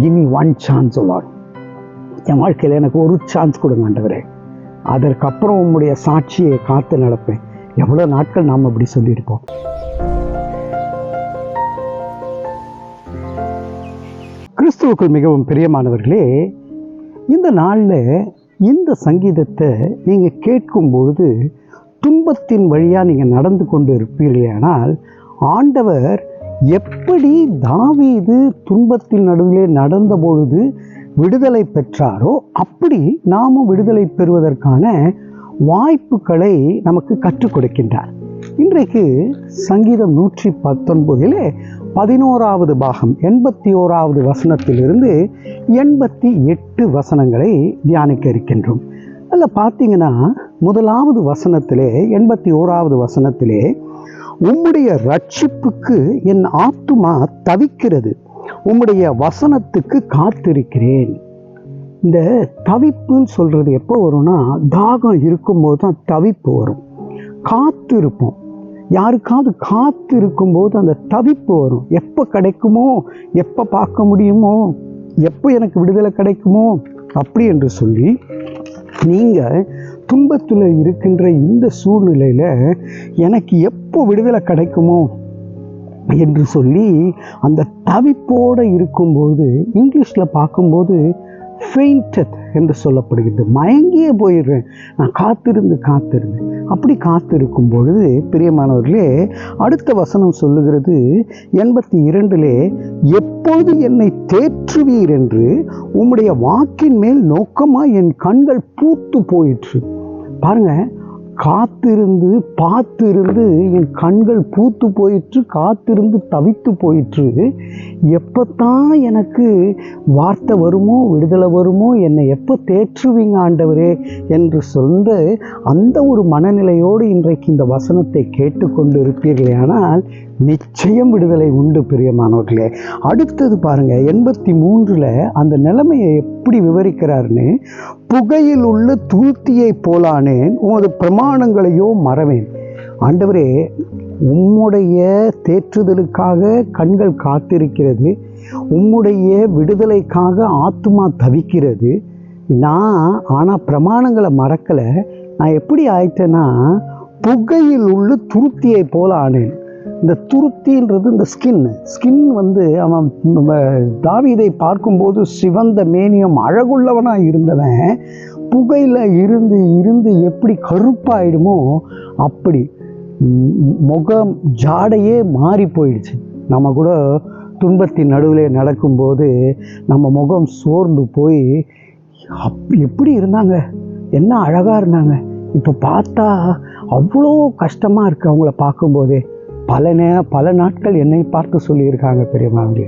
Give me one chance Lord என் வாழ்க்கையில் எனக்கு ஒரு சான்ஸ் கொடுங்க ஆண்டவரே. அதற்கப்புறம் உங்களுடைய சாட்சியை காத்து நடப்பேன். எவ்வளோ நாட்கள் நாம் அப்படி சொல்லியிருப்போம். கிறிஸ்துவுக்குள் மிகவும் பிரியமானவர்களே இந்த நாளில் இந்த சங்கீதத்தை நீங்கள் கேட்கும்பொழுது துன்பத்தின் வழியாக நீங்கள் நடந்து கொண்டு இருப்பீர்களேனால் ஆண்டவர் எப்படி தாவீது துன்பத்தின் நடுவிலே நடந்த பொழுது விடுதலை பெற்றாரோ அப்படி நாமும் விடுதலை பெறுவதற்கான வாய்ப்புகளை நமக்கு கற்றுக் கொடுக்கின்றார். இன்றைக்கு சங்கீதம் நூற்றி பத்தொன்பதிலே பதினோராவது பாகம் எண்பத்தி ஓராவது வசனத்திலிருந்து எண்பத்தி எட்டு வசனங்களை தியானிக்க இருக்கின்றோம். அதில் பார்த்தீங்கன்னா முதலாவது வசனத்திலே எண்பத்தி ஓராவது வசனத்திலே உம்முடைய ரட்சிப்புக்கு என் ஆத்துமா தவிக்கிறது. உம்முடைய வசனத்துக்கு காத்திருக்கிறேன். இந்த தவிப்புன்னு சொல்கிறது எப்போ வரும்னா தாகம் இருக்கும்போது தான் தவிப்பு வரும். காத்து இருப்போம் யாருக்காவது காத்து இருக்கும்போது அந்த தவிப்பு வரும். எப்போ கிடைக்குமோ எப்போ பார்க்க முடியுமோ எப்போ எனக்கு விடுதலை கிடைக்குமோ அப்படி என்று சொல்லி நீங்கள் துன்பத்தில் இருக்கின்ற இந்த சூழ்நிலையில் எனக்கு எப்போ விடுதலை கிடைக்குமோ என்று சொல்லி அந்த தவிப்போடு இருக்கும்போது இங்கிலீஷில் பார்க்கும்போது ஃபெயிண்டட் என்று சொல்லப்படுகிறது. மயங்கியே போயிடுறேன். நான் காத்திருந்து காத்திருந்தேன் அப்படி காத்திருக்கும் பொழுது பிரியமானவர்களே அடுத்த வசனம் சொல்லுகிறது. எண்பத்தி இரண்டிலே எப்பொழுது என்னை தேற்றுவீர் என்று உம்முடைய வாக்கின் மேல் நோக்கமாக என் கண்கள் பூத்து போயிற்று. பாருங்கள் காத்திருந்து பார்த்திருந்து என் கண்கள் பூத்து போயிற்று காத்திருந்து தவித்து போயிற்று. எப்போத்தான் எனக்கு வார்த்தை வருமோ விடுதலை வருமோ என்னை எப்போ தேற்றுவீங்க ஆண்டவரே என்று சொல்ல அந்த ஒரு மனநிலையோடு இன்றைக்கு இந்த வசனத்தை கேட்டுக்கொண்டு இருப்பீர்களே ஆனால் நிச்சயம் விடுதலை உண்டு பிரியமானவர்களே. அடுத்தது பாருங்க எண்பத்தி மூன்றில் அந்த நிலைமையை எப்படி விவரிக்கிறாருன்னு புகையில் உள்ள தூத்தியை போலானேன் உமது பிரமாணங்களையோ மறவேன். ஆண்டவரே உம்முடைய தேற்றுதலுக்காக கண்கள் காத்திருக்கிறது உம்முடைய விடுதலைக்காக ஆத்மா தவிக்கிறது. நான் ஆனால் பிரமாணங்களை மறக்கலை. நான் எப்படி ஆயிட்டேன்னா புகையில் உள்ள துருத்தியை போல ஆனேன் இந்த துருத்தின்றது இந்த ஸ்கின் ஸ்கின் வந்து அவன் தாவிதை பார்க்கும்போது சிவந்த மேனியம் அழகுள்ளவனாக இருந்தவன். புகையில் இருந்து இருந்து எப்படி கருப்பாயிடுமோ அப்படி முகம் ஜாடையே மாறி போயிடுச்சு. நம்ம கூட துன்பத்தின் நடுவில் நடக்கும்போது நம்ம முகம் சோர்ந்து போய் அப் எப்படி இருந்தாங்க? என்ன அழகாக இருந்தாங்க? இப்போ பார்த்தா அவ்வளோ கஷ்டமாக இருக்குது அவங்கள பார்க்கும்போதே. பல நே பல நாட்கள் என்னை பார்த்து சொல்லியிருக்காங்க பெரியம்மாங்களே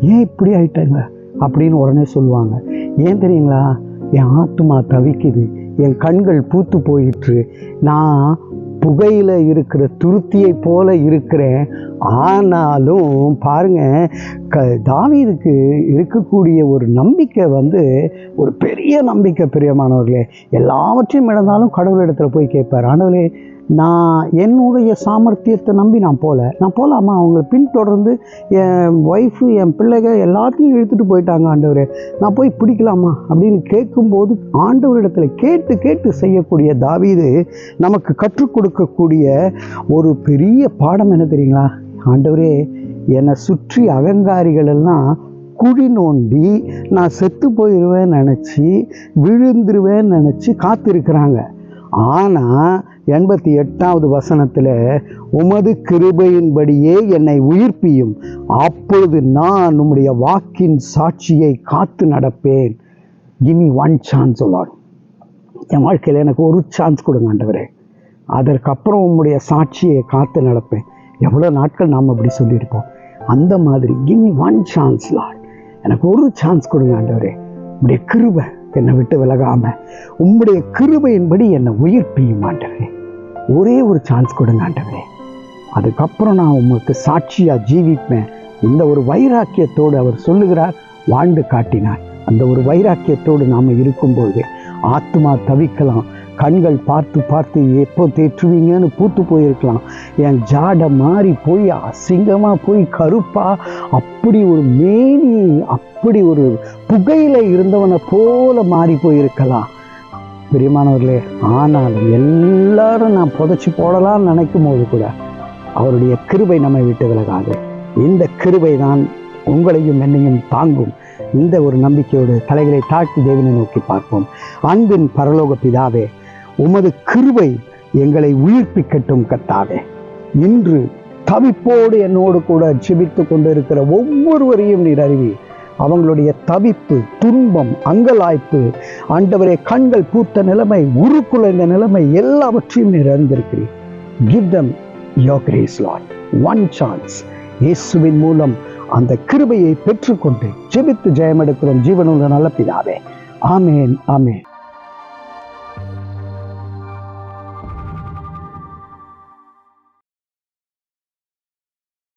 ஏன் இப்படி ஆயிட்டாங்க? அப்படின்னு உடனே சொல்லுவாங்க. ஏன் தெரியுங்களா? என் ஆத்மா தவிக்குது. என் கண்கள் பூத்து போயிற்று. நான் புகையில் இருக்கிற துருத்தியை போல இருக்கிறேன். ஆனாலும் பாருங்க க தாவீதுக்கு இருக்கக்கூடிய ஒரு நம்பிக்கை வந்து ஒரு பெரிய நம்பிக்கை பிரியமானவர்களே எல்லாவற்றையும் இழந்தாலும் கடவுளிடத்தில் போய் கேட்பார். ஆண்டவரே நான் என்னுடைய சாமர்த்தியத்தை நம்பி நான் போகல. நான் போகலாமா? அவங்கள பின்தொடர்ந்து என் ஒய்ஃபு என் பிள்ளைக எல்லாத்தையும் இழுத்துட்டு போயிட்டாங்க ஆண்டவரே. நான் போய் பிடிக்கலாமா? அப்படின்னு கேட்கும்போது ஆண்டவரிடத்தில் கேட்டு கேட்டு செய்யக்கூடிய தாவீது நமக்கு கற்றுக் கொடுக்கக்கூடிய ஒரு பெரிய பாடம் என்ன தெரியுங்களா? ஆண்டவரே என்னை சுற்றி அகங்காரிகள் எல்லாம் குழி நோண்டி நான் செத்து போயிடுவேன்னு நினச்சி விழுந்துருவேன்னு நினச்சி காத்திருக்கிறாங்க. ஆனால் எண்பத்தி எட்டாவது வசனத்தில் உமது கிருபையின்படியே என்னை உயிர்ப்பியும். அப்பொழுது நான் உம்முடைய வாக்கின் சாட்சியை காத்து நடப்பேன். கிமி ஒன் சான்ஸ் லார்ட் என் வாழ்க்கையில் எனக்கு ஒரு சான்ஸ் கொடுங்க ஆண்டவரே. அதற்கப்புறம் உம்முடைய சாட்சியை காத்து நடப்பேன். எவ்வளோ நாட்கள் நாம் அப்படி சொல்லியிருப்போம். அந்த மாதிரி கிமி ஒன் சான்ஸ் லார்ட் எனக்கு ஒரு சான்ஸ் கொடுங்க ஆண்டவரே. உடைய கிருபை என்னை விட்டு விலகாம உம்முடைய கிருபையின்படி என்னை உயிர்ப்பியும் ஆண்டவரே. ஒரே ஒரு சான்ஸ் கொடுங்க ஆண்டவரே. அதுக்கப்புறம் நான் உங்களுக்கு சாட்சியாக ஜீவிப்பேன். இந்த ஒரு வைராக்கியத்தோடு அவர் சொல்லுகிறார் வாழ்ந்து காட்டினார். அந்த ஒரு வைராக்கியத்தோடு நாம் இருக்கும்போது ஆத்மா தவிக்கலாம். கண்கள் பார்த்து பார்த்து எப்போ தேற்றுவீங்கன்னு பூத்து போயிருக்கலாம். என் ஜாடை மாறி போய் அசிங்கமாக போய் கருப்பா அப்படி ஒரு மேனி அப்படி ஒரு புகையில் இருந்தவனை போல மாறி போயிருக்கலாம். பிரியமானவர்களே ஆனாலும் எல்லாரும் நான் புதைச்சி போடலாம்னு நினைக்கும் போது கூட அவருடைய கிருபை நம்மை விட்டு விலகாது. இந்த கிருபை தான் உங்களையும் என்னையும் தாங்கும். இந்த ஒரு நம்பிக்கையோடு தலைகளை தாழ்த்தி தேவனை நோக்கி பார்ப்போம். அன்பின் பரலோக பிதாவே உமது கிருபை எங்களை உயிர்ப்பிக்கட்டும் கத்தாவே. இன்று தவிப்போடு என்னோடு கூட ஜெபித்து கொண்டிருக்கிற ஒவ்வொருவரையும் நீர் அறிவி அவங்களுடைய தவிப்பு துன்பம் அங்கலாய்ப்பு ஆண்டவரே கண்கள் பூத்த நிலைமை உருக்குலைந்த நிலைமை எல்லாவற்றையும் நீர் அறிந்திருக்கிறீர். Give them your grace Lord one chance இயேசுவின் மூலம் அந்த கிருபையை பெற்றுக்கொண்டு ஜெபித்து ஜெயமெடுக்கிறோம். ஜீவனுள்ள நல்ல பிதாவே. ஆமேன் ஆமேன்.